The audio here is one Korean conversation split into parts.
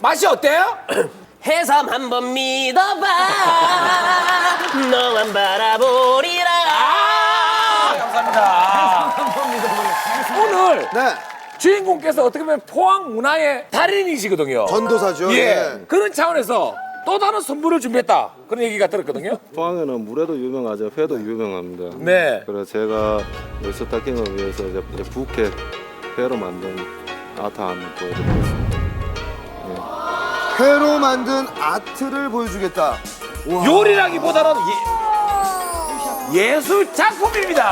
맛이 어때요? 해삼 한 번 믿어봐 너만 바라보리라 아, 감사합니다. 오늘 네. 주인공께서 어떻게 보면 포항 문화의 달인이시거든요. 전도사죠. 예. 예. 그런 차원에서 또 다른 선물을 준비했다. 그런 얘기가 들었거든요. 포항에는 물에도 유명하죠. 회도 유명합니다. 네. 그래서 제가 이 스타킹을 위해서 이제 부케 회로 만든 아트 한번 보여드리겠습니다. 회로 만든 아트를 보여주겠다. 와. 요리라기보다는 예, 술 작품입니다.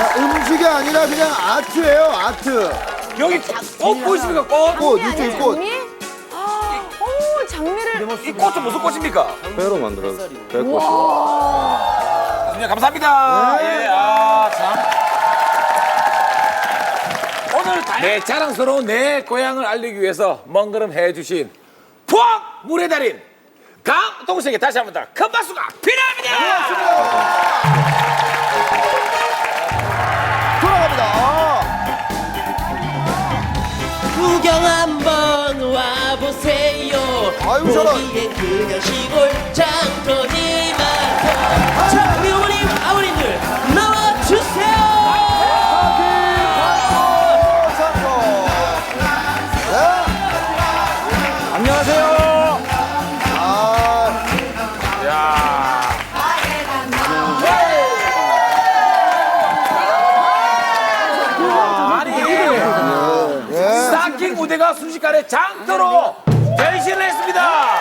야, 음식이 아니라 그냥 아트예요, 아트. 여기 꽃 보이십니까? 꽃? 꽃, 이쪽에 꽃. 장미? 아, 오, 장미를. 이 꽃은 무슨 꽃입니까? 회로 만들어서 배꽃이 네, 감사합니다. 예, 아, 참. 내 자랑스러운 내 고향을 알리기 위해서 먼 걸음 해주신 포항 물의 달인 강동식에게 다시 한번 더큰 박수가 필요합니다. 돌아갑니다. 아. 구경 한번 와보세요 저런. 거기에 그냥 시골 장터지 킹 무대가 순식간에 장터로 변신을 했습니다.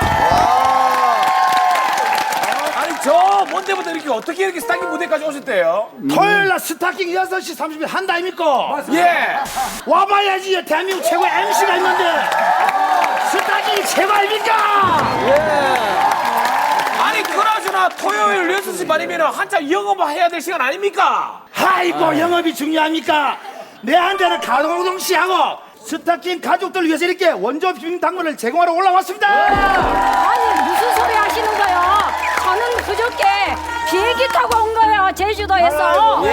아니, 저 먼데부터 이렇게 어떻게 이렇게 스타킹 무대까지 오셨대요? 토요일 날 스타킹 6시 30분 한다 아닙니까? 예. 와봐야지 대한민국 최고 MC가 있는데 스타킹이 최고 아닙니까? 아니, 그나저나 토요일 6시 반이면 한참 영업 해야 될 시간 아닙니까? 아이고 영업이 중요합니까? 내한테는 가동동 씨하고 스타킹 가족들 위해서 이렇게 원조 비빔 당면을 제공하러 올라왔습니다. 아니, 무슨 소리 하시는 거예요? 저는 그저께 비행기 타고 온 거예요, 제주도에서.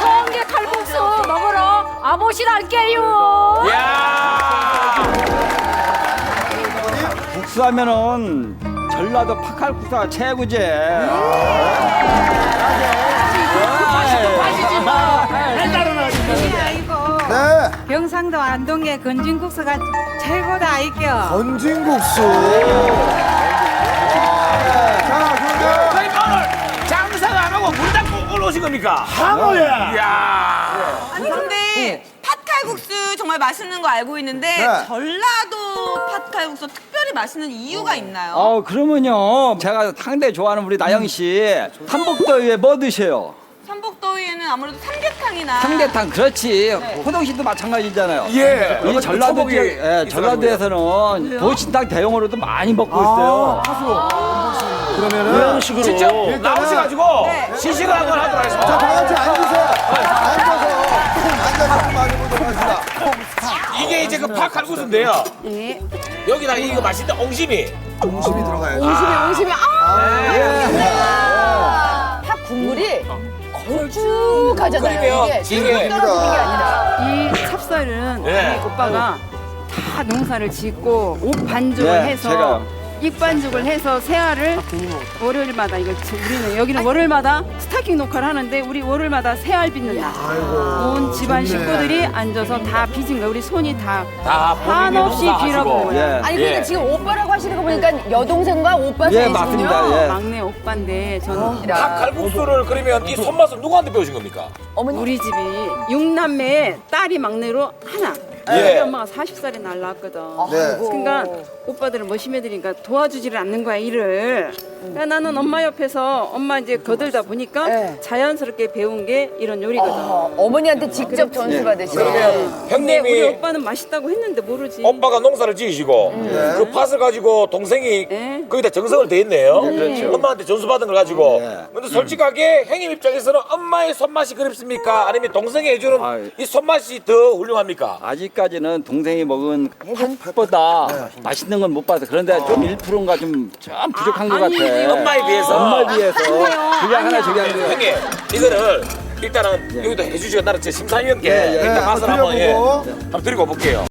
성게 칼국수 먹으러 아보시랄게요. 야 국수하면은 전라도 파칼국수가 최고지. 경상도 안동의 건진국수가 최고다 이겨. 건진국수. 자, 그러면 선생님 오늘 장사가 안 하고 문 닫고 올라오신 겁니까? 항어야. 이야 아니 근데 팥칼국수 정말 맛있는 거 알고 있는데 네. 전라도 팥칼국수 특별히 맛있는 이유가 있나요? 어 그러면요 제가 상대 좋아하는 우리 나영 씨 삼복더위에 뭐 드셔요? 삼복더 위에는 아무래도 삼계탕이나 삼계탕 그렇지. 호동 씨도 마찬가지잖아요. 예. 이 전라도 지역, 예, 전라도에서는 보신탕 대용으로도 많이 먹고 있어요. 그러면은 직접 나오셔가지고 시식을 한번 하도록 자, 하겠습니다. 다 같이 앉으세요. 앉아서 앉아서 좀 많이 보도록 하겠습니다. 이게 이제 그 팥칼국수인데요. 예. 여기다가 이거 맛있는 옹심이. 음식이 들어가야죠. 옹심이, 하잖아요. 그러면 이게 이게- 지금 떨어지는 게 아니라. 이 찹쌀은 예. 우리 오빠가 다 농사를 짓고 옥 반죽을 예, 해서 제가. 익반죽을 해서 새알을 월요일마다 이거 지- 우리는 여기는 월요일마다 스타킹 녹화를 하는데 우리 월요일마다 새알 빚는 날. 온 집안 식구들이 앉아서 다 빚은 거 우리 손이 다 다 본인이 한없이 농사하시고. 빌어보고 예. 아니, 근데 예. 지금 오빠라고 하시는 거 보니까 여동생과 오빠 예, 사이시군요. 맞습니다. 예. 막내 오빠인데 저는 팥칼국수를 그러면 이 손맛을 누구한테 배우신 겁니까? 우리 집이 육남매에 딸이 막내로 하나. 예. 우리 엄마가 40살에 날 낳았거든. 네. 그러니까 오빠들은 뭐 심해드리니까 도와주지를 않는 거야 일을. 그러니까 나는 엄마 옆에서 엄마 이제 거들다 보니까 네. 자연스럽게 배운 게 이런 요리거든. 어머니한테 직접 전수 받으시고. 그러면 근데 우리 형님이 오빠는 맛있다고 했는데 모르지. 오빠가 농사를 지으시고 그 팥을 가지고 동생이 예. 거기다 정성을 대했네요. 그렇죠. 엄마한테 전수 받은 걸 가지고. 예. 근데 솔직하게 형님 입장에서는 엄마의 손맛이 그립습니까? 아니면 동생이 해주는 아유. 이 손맛이 더 훌륭합니까? 아직 까지는 동생이 먹은 팥보다 맛있는 건 못 봐서 그런데 좀 1%인가 좀, 좀 부족한 것 아니지, 같아. 엄마에 비해서. 엄마에 비해서. 그게 하나 저기 하는 거 형님 이거를 일단은 여기도 해주시고 나는 제 심사위원께 예, 예. 일단 한번 맛을 한번 예. 한번 드리고 볼게요.